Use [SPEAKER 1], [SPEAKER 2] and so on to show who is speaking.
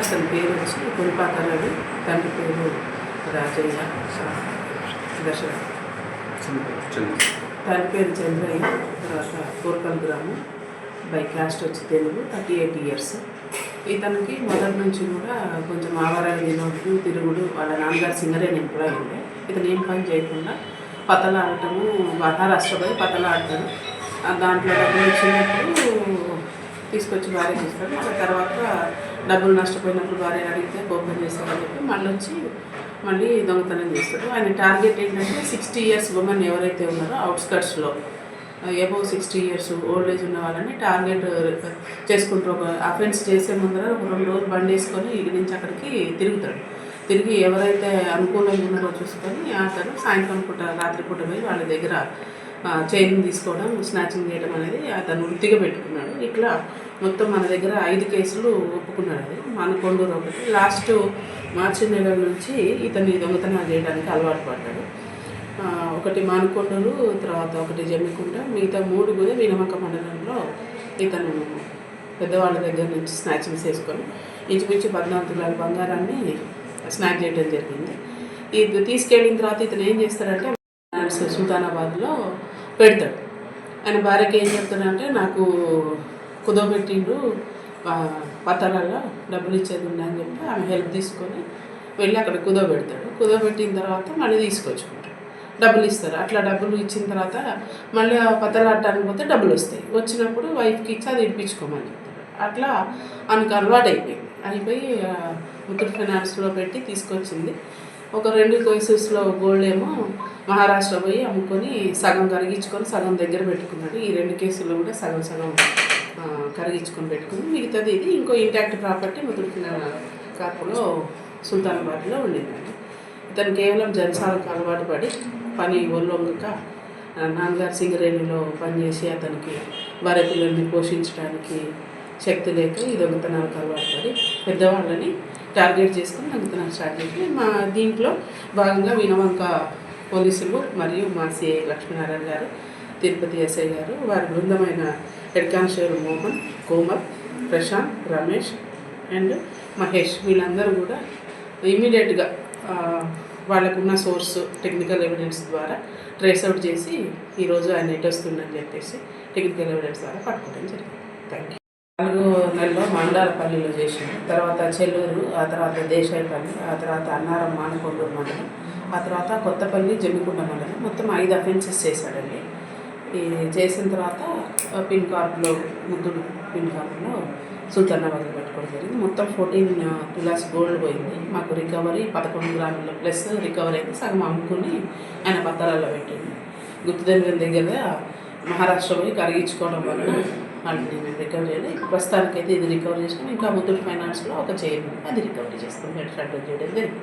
[SPEAKER 1] అతని పేరు వచ్చి కుల్పాక తండ్రి పేరు రాజయ్య దశరథ తండ్రి పేరు చంద్రయ్య తర్వాత కోర్కల్ గ్రామం బై క్యాస్ట్ వచ్చి తెలుగు థర్టీ ఎయిట్ ఇయర్స్. ఇతనికి మొదటి నుంచి కూడా కొంచెం ఆవారాలు వినోడు తిరుగుడు వాళ్ళ నాన్నగారు నేను కూడా ఉండే ఇతను ఏం పని చేయకుండా పతల ఆడటము మహారాష్ట్రపై పతల ఆడతాడు దాంట్లో డబ్బులు వచ్చినప్పుడు తీసుకొచ్చి భార్య చేస్తాడు ఆ తర్వాత డబ్బులు నష్టపోయినప్పుడు భార్య అడిగితే కోపం చేస్తాడని చెప్పి మళ్ళీ వచ్చి మళ్ళీ దొంగతనం చేస్తాడు ఆయన టార్గెట్ ఏంటంటే సిక్స్టీ ఇయర్స్ ఉమెన్ ఎవరైతే ఉన్నారో అవుట్స్కట్స్లో above sixty years old age ఉన్న వాళ్ళని టార్గెట్ చేసుకుంటారు ఒక అఫెన్స్ చేసే ముందర ఒక రెండు రోజులు బండి వేసుకొని ఇక్కడి నుంచి అక్కడికి తిరుగుతాడు. తిరిగి ఎవరైతే అనుకూలంగా ఉన్నారో చూసుకొని అతను సాయంత్రం పూట రాత్రి పూట పోయి వాళ్ళ దగ్గర చైన్ తీసుకోవడం స్నాచింగ్ చేయడం అనేది అతను వృత్తిగా పెట్టుకున్నాడు. ఇట్లా మొత్తం మన దగ్గర ఐదు కేసులు ఒప్పుకున్నాడు అది మన కొండూరు ఒకటి. లాస్ట్ మార్చి నెల నుంచి ఇతని దొంగతనాలు చేయడానికి అలవాటు పడ్డాడు. ఒకటి మానుకొండూరు తర్వాత ఒకటి జమ్మికుంట. మిగతా మూడు కూడా వినమక్క మండలంలో ఇతను పెద్దవాళ్ళ దగ్గర నుంచి స్నాచింగ్స్ వేసుకొని ఇంచుమించు పద్నాలుగు తులాల బంగారాన్ని స్నాచ్ చేయడం జరిగింది. ఇది తీసుకెళ్ళిన తర్వాత ఇతను ఏం చేస్తాడంటే సుల్తానాబాద్లో పెడతాడు. ఆయన భార్యకి ఏం చెప్తాడంటే నాకు కుదోబెట్టిండు ఆ, పత్రాలలో డబ్బులు ఇచ్చేది ఉంది అని చెప్పి ఆమె హెల్ప్ తీసుకొని వెళ్ళి అక్కడ కుదోబెడతాడు కుదోబెట్టిన తర్వాత మళ్ళీ తీసుకొచ్చుకుంటాడు. డబ్బులు ఇస్తారు. అట్లా డబ్బులు ఇచ్చిన తర్వాత మళ్ళీ ఆ పత్రాలు ఆడటానికి పోతే డబ్బులు వస్తాయి. వచ్చినప్పుడు వైఫ్కి ఇచ్చి అది ఇప్పించుకోమని చెప్తాడు. అట్లా ఆమెకు అలవాటు అయిపోయింది అయిపోయి ఆ, ముత్తూట్ ఫైనాన్స్లో పెట్టి తీసుకొచ్చింది. ఒక రెండు కేసెస్లో గోల్డ్ ఏమో మహారాష్ట్ర పోయి అమ్ముకొని సగం కరిగించుకొని సగం దగ్గర పెట్టుకున్నాడు. ఈ రెండు కేసుల్లో కూడా సగం సగం కరిగించుకొని పెట్టుకుని మిగతాది ఇది ఇంకో ఇంటాక్ట్ ప్రాపర్టీ ముతుడికిన కాపులో సుల్తానాబాద్లో ఉండిందండి ఇతను కేవలం జనసాలకు అలవాటు పడి పని ఒళ్ళొంగక నాన్నగారు సింగరేణిలో పనిచేసి అతనికి భార్య పిల్లల్ని పోషించడానికి శక్తి లేక ఈ దొంగతనాలకు అలవాటు పడి పెద్దవాళ్ళని టార్గెట్ చేసుకుని దొంగతనాలు స్టార్ట్ చేసి మా దీంట్లో భాగంగా వినవంక పోలీసులు మరియు మా సిఐ లక్ష్మీనారాయణ గారు తిరుపతి ఎస్ఐ గారు వారి బృందమైన head constable Mohan Komal Prashanth Ramesh and Mahesh వీళ్ళందరూ కూడా ఇమీడియట్గా వాళ్ళకున్న సోర్స్ టెక్నికల్ ఎవిడెన్స్ ద్వారా ట్రేస్ అవుట్ చేసి ఈరోజు ఆయన ఎటు వస్తుందని చెప్పేసి టెక్నికల్ ఎవిడెన్స్ ద్వారా పట్టుకోవడం జరిగింది. థ్యాంక్ యూ నాలుగు నెలలో మండలపల్లిలో చేసింది తర్వాత చెల్లూరు ఆ తర్వాత దేశాయపల్లి ఆ తర్వాత అన్నారం మానకొండూరు మండలం ఆ తర్వాత కొత్తపల్లి జమ్మికుంట మండలం మొత్తం ఐదు అఫెన్సెస్ చేశాడండి. ఈ చేసిన తర్వాత పిన్ కార్డులో ముద్దుడు పిన్ కార్డులో సుల్తానాబాద్లో పెట్టుకోవడం జరిగింది. మొత్తం ఫోర్టీన్ తులాస్ గోల్డ్ పోయింది. మాకు రికవరీ పదకొండు గ్రాముల ప్లస్ రికవరీ అయితే సగం అమ్ముకుని ఆయన పత్రాలలో పెట్టింది. గుర్తుదేవి దగ్గర మహారాష్ట్ర పోయి కరిగించుకోవడం వల్ల వాటిని మేము రికవరీ చేయాలి ప్రస్తుతానికైతే ఇది రికవరీ చేసుకుని ఇంకా ముత్తూట్ ఫైనాన్స్లో ఒక చైర్ అది రికవరీ చేసుకుని షట్టర్ చేయడం జరిగింది